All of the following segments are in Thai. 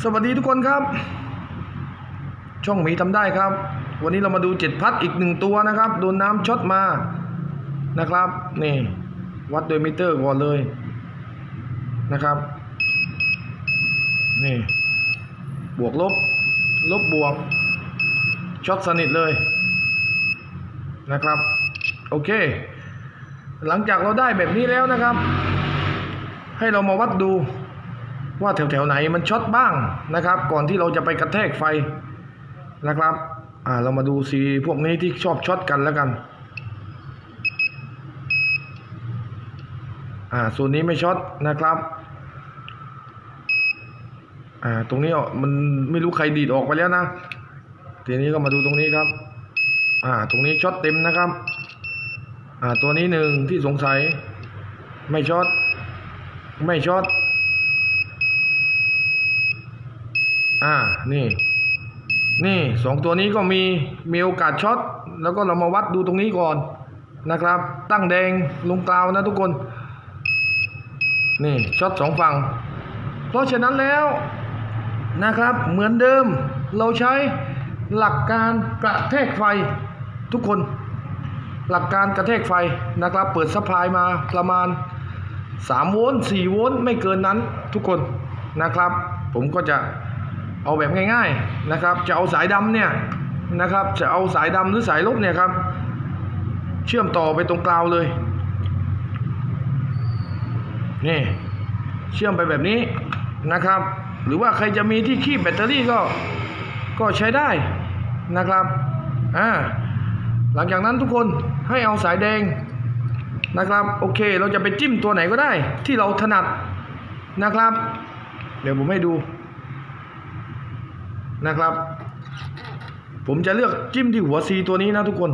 สวัสดีทุกคนครับ ช่องหมีทำได้ครับ วันนี้เรามาดูเจ็ดพัดอีกหนึ่งตัวนะครับ โดนน้ำช็อตมานะครับ นี่ วัดโดยมิเตอร์ก่อนเลยนะครับ นี่ บวกลบ ลบบวกช็อตสนิทเลยนะครับ โอเค หลังจากเราได้แบบนี้แล้วนะครับ ให้เรามาวัดดู ว่าแถวๆไหนมันช็อตบ้างนะครับ ก่อนที่เราจะไปกระแทกไฟนะครับอ่าเรามาดูสีพวกนี้ที่ชอบช็อตกันแล้วกันอ่าส่วนนี้ไม่ช็อตนะครับอ่าตรงนี้มันไม่รู้ใครดีดออกไปแล้วนะทีนี้ก็มาดูตรงนี้ครับอ่าตรงนี้ช็อตเต็มนะครับอ่าตัวนี้หนึ่งที่สงสัย ไม่ช็อตไม่ช็อต อ่า นี่ นี่สองตัวนี้ก็มี มีโอกาสช็อต แล้วก็เรามาวัดดูตรงนี้ก่อนนะครับ ตั้งแดงลงกลาวนะทุกคน นี่ช็อตสองฝั่ง เพราะฉะนั้นแล้วนะครับ เหมือนเดิม เราใช้หลักการกระแทกไฟทุกคน หลักการกระแทกไฟนะครับ เปิดซัพพลายมาประมาณ3โวลต์4โวลต์ไม่เกินนั้นทุกคนนะครับ ผมก็จะ เอาแบบง่ายๆนะครับ จะเอาสายดำเนี่ยนะครับ จะเอาสายดำหรือสายลบเนี่ยครับ เชื่อมต่อไปตรงกลาวเลย นี่ เชื่อมไปแบบนี้นะครับ หรือว่าใครจะมีที่คีบแบตเตอรี่ก็ก็ใช้ได้นะครับอ่าหลังจากนั้นทุกคนให้เอาสายแดงนะครับ โอเค เราจะไปจิ้มตัวไหนก็ได้ ที่เราถนัดนะครับ เดี๋ยวผมให้ดู นะครับ ผมจะเลือกจิ้มที่หัวซีตัวนี้นะทุกคน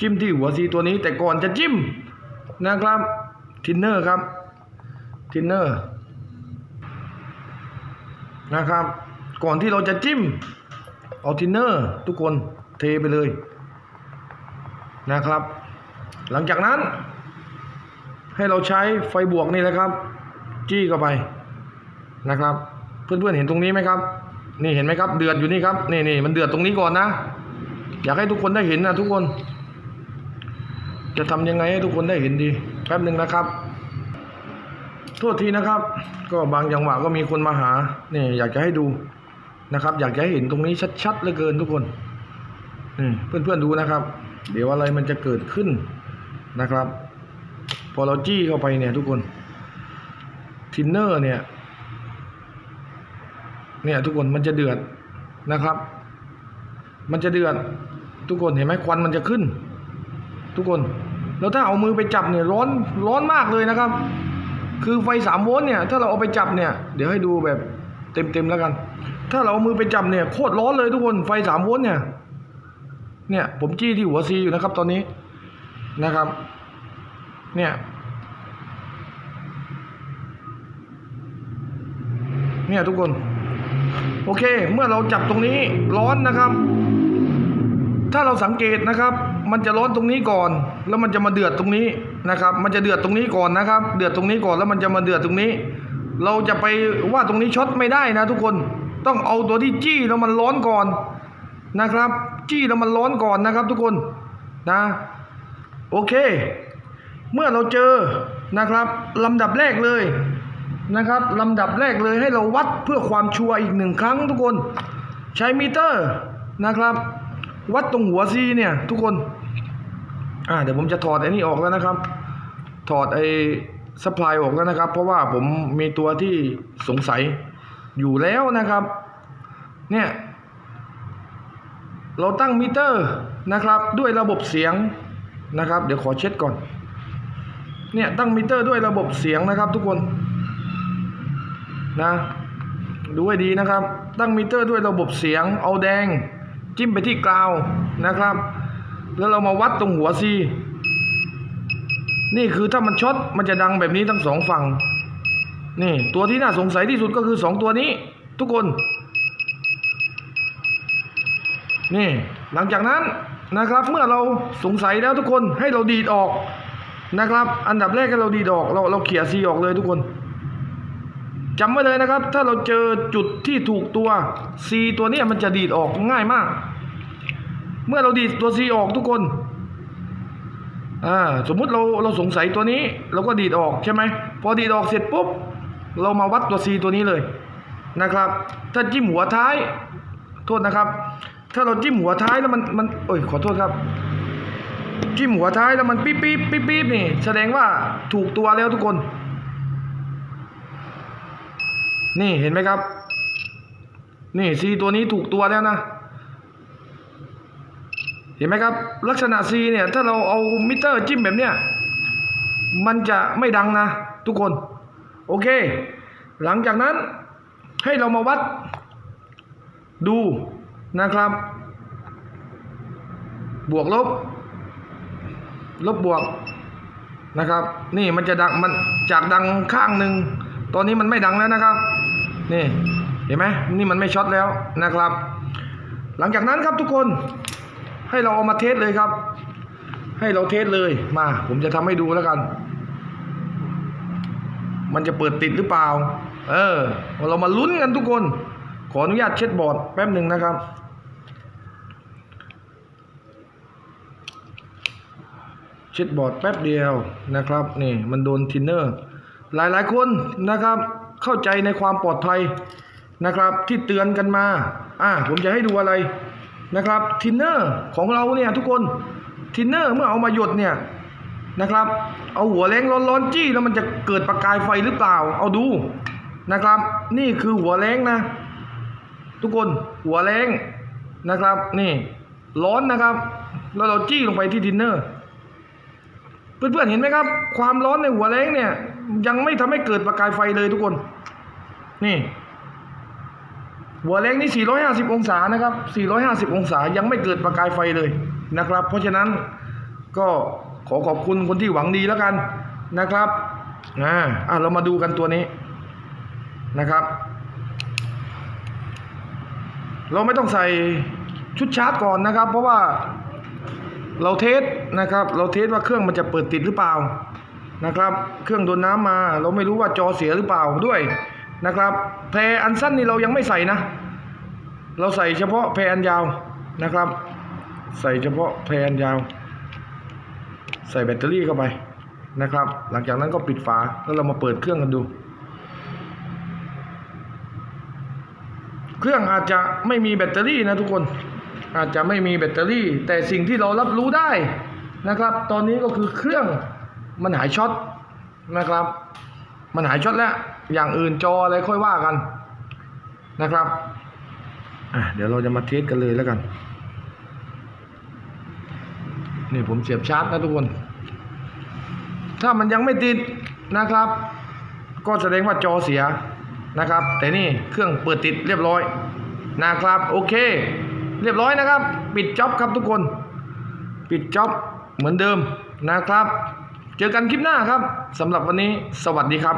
จิ้มที่หัวซีตัวนี้ แต่ก่อนจะจิ้มนะครับทินเนอร์ครับทินเนอร์นะครับ ก่อนที่เราจะจิ้มเอาทินเนอร์ทุกคนเทไปเลยนะครับ หลังจากนั้น ให้เราใช้ไฟบวกนี่แหละครับ จี้เข้าไปนะครับ เพื่อนๆเห็นตรงนี้ไหมครับ นี่เห็นไหมครับ เดือดอยู่นี่ครับนี่นี่มันเดือดตรงนี้ก่อนนะ อยากให้ทุกคนได้เห็นนะทุกคน จะทำยังไงให้ทุกคนได้เห็นดีแป๊บหนึ่งนะครับโทษทีนะครับ ก็บางจังหวะก็มีคนมาหานี่อยากจะให้ดูนะครับ อยากจะให้เห็นตรงนี้ชัดๆเหลือเกินทุกคนนี่เพื่อนๆดูนะครับ เดี๋ยวอะไรมันจะเกิดขึ้นนะครับ พอเราจี้เข้าไปเนี่ยทุกคนทินเนอร์เนี่ย เนี่ยทุกคนมันจะเดือดนะครับ มันจะเดือดทุกคนเห็นไหมควันมันจะขึ้น ทุกคน แล้วถ้าเอามือไปจับเนี่ยร้อนร้อนมากเลยนะครับ คือไฟสามโวลต์เนี่ยถ้าเราเอาไปจับเนี่ยเดี๋ยวให้ดูแบบเต็มๆแล้วกัน ถ้าเราเอามือไปจับเนี่ยโคตรร้อนเลยทุกคนไฟสามโวลต์เนี่ยเนี่ยผมจี้ที่หัวซีอยู่นะครับตอนนี้นะครับ เนี่ยเนี่ยทุกคน โอเค เมื่อเราจับตรงนี้ร้อนนะครับ ถ้าเราสังเกตนะครับ มันจะร้อนตรงนี้ก่อน แล้วมันจะมาเดือดตรงนี้นะครับ มันจะเดือดตรงนี้ก่อนนะครับ เดือดตรงนี้ก่อนแล้วมันจะมาเดือดตรงนี้ เราจะไปว่าตรงนี้ช็อตไม่ได้นะ ทุกคนต้องเอาตัวที่จี้แล้วมันร้อนก่อนนะครับ จี้แล้วมันร้อนก่อนนะครับ ทุกคนนะโอเค เมื่อเราเจอนะครับลำดับแรกเลย นะครับลำดับแรกเลยให้เราวัดเพื่อความชัวร์อีกหนึ่งครั้งทุกคนใช้มิเตอร์นะครับ วัดตรงหัวซีเนี่ยทุกคนอ่าเดี๋ยวผมจะถอดไอ้นี่ออกแล้วนะครับ ถอดไอ้สปายออกแล้วนะครับ เพราะว่าผมมีตัวที่สงสัยอยู่แล้วนะครับ เนี่ยเราตั้งมิเตอร์นะครับ ด้วยระบบเสียงนะครับ เดี๋ยวขอเช็ดก่อน เนี่ยตั้งมิเตอร์ด้วยระบบเสียงนะครับ ทุกคน นะดูให้ดีนะครับ ตั้งมิเตอร์ด้วยระบบเสียง เอาแดง จิ้มไปที่กราวนะครับ แล้วเรามาวัดตรงหัวซีนี่คือถ้ามันช็อตมันจะดังแบบนี้ทั้งสองฝั่งนี่ตัวที่น่าสงสัยที่สุดก็คือสองตัวนี้ ทุกคน นี่หลังจากนั้นนะครับ เมื่อเราสงสัยแล้วทุกคนให้เราดีดออกนะครับ อันดับแรกให้เราดีดออกเราเราเขี่ยซีออกเลยทุกคน จำไว้เลยนะครับ ถ้าเราเจอจุดที่ถูกตัว C ตัวนี้มันจะดีดออกง่ายมาก เมื่อเราดีดตัว C ออกทุกคนอ่าสมมุติเราเราสงสัยตัวนี้ เราก็ดีดออกใช่ไหมพอดีดออกเสร็จปุ๊บ เรามาวัดตัว C ตัวนี้เลยนะครับ ถ้าจิ้มหัวท้าย โทษนะครับ ถ้าเราจิ้มหัวท้ายแล้วมันมันเอ้ยขอโทษครับ จิ้มหัวท้ายแล้วมันปี๊บปี๊บปี๊บปี๊บนี่แสดงว่าถูกตัวแล้วทุกคน นี่เห็นไหมครับ นี่ซีตัวนี้ถูกตัวแล้วนะ เห็นไหมครับ ลักษณะ C เนี่ย ถ้าเราเอามิเตอร์จิ้มแบบเนี้ยมันจะไม่ดังนะ ทุกคน โอเค หลังจากนั้นให้เรามาวัด ดูนะครับ บวกลบ ลบบวกนะครับ นี่มันจะดังมันจากดังข้างหนึ่งตอนนี้มันไม่ดังแล้วนะครับ นี่เห็นไหมนี่มันไม่ช็อตแล้วนะครับ หลังจากนั้นครับทุกคนให้เราเอามาเทสเลยครับ ให้เราเทสเลยมา ผมจะทำให้ดูแล้วกัน มันจะเปิดติดหรือเปล่า เออ เรามาลุ้นกันทุกคน ขออนุญาตเช็ดบอร์ดแป๊บหนึ่งนะครับเช็ดบอร์ดแป๊บเดียวนะครับนี่มันโดนทินเนอร์ หลายๆคนนะครับ เข้าใจในความปลอดภัยนะครับ ที่เตือนกันมา อ่าผมจะให้ดูอะไรนะครับทินเนอร์ของเราเนี่ยทุกคนทินเนอร์เมื่อเอามาหยดเนี่ยนะครับ เอาหัวแรงร้อนๆจี้แล้วมันจะเกิดประกายไฟหรือเปล่า เอาดูนะครับ นี่คือหัวแรงนะ ทุกคนหัวแรงนะครับ นี่ร้อนนะครับ แล้วเราจี้ลงไปที่ทินเนอร์เพื่อนๆเห็นไหมครับ ความร้อนในหัวแรงเนี่ย ยังไม่ทำให้เกิดประกายไฟเลยทุกคน นี่หัวแรงนี่ 450 องศานะครับ 450 องศายังไม่เกิดประกายไฟเลยนะครับ เพราะฉะนั้นก็ขอขอบคุณคนที่หวังดีแล้วกันนะครับอ่าอะเรามาดูกันตัวนี้นะครับ เราไม่ต้องใส่ชุดชาร์จก่อนนะครับ เพราะว่าเราเทสนะครับ เราเทสว่าเครื่องมันจะเปิดติดหรือเปล่านะครับ เครื่องโดนน้ำมา เราไม่รู้ว่าจอเสียหรือเปล่าด้วย นะครับแพรอันสั้นนี่เรายังไม่ใส่นะ เราใส่เฉพาะแพรอันยาวนะครับ ใส่เฉพาะแพรอันยาว ใส่แบตเตอรี่เข้าไปนะครับ หลังจากนั้นก็ปิดฝาแล้วเรามาเปิดเครื่องกันดู เครื่องอาจจะไม่มีแบตเตอรี่นะทุกคนอาจจะไม่มีแบตเตอรี่ แต่สิ่งที่เรารับรู้ได้นะครับ ตอนนี้ก็คือเครื่องมันหายช็อตนะครับ มันหายช็อตแล้ว อย่างอื่นจออะไรค่อยว่ากันนะครับอะเดี๋ยวเราจะมาเทสกันเลยแล้วกัน นี่ผมเสียบชาร์จนะทุกคน ถ้ามันยังไม่ติดนะครับ ก็แสดงว่าจอเสียนะครับ แต่นี่เครื่องเปิดติดเรียบร้อยนะครับ โอเค เรียบร้อยนะครับ ปิดจ็อบครับทุกคน ปิดจ็อบเหมือนเดิมนะครับ เจอกันคลิปหน้าครับสำหรับวันนี้สวัสดีครับ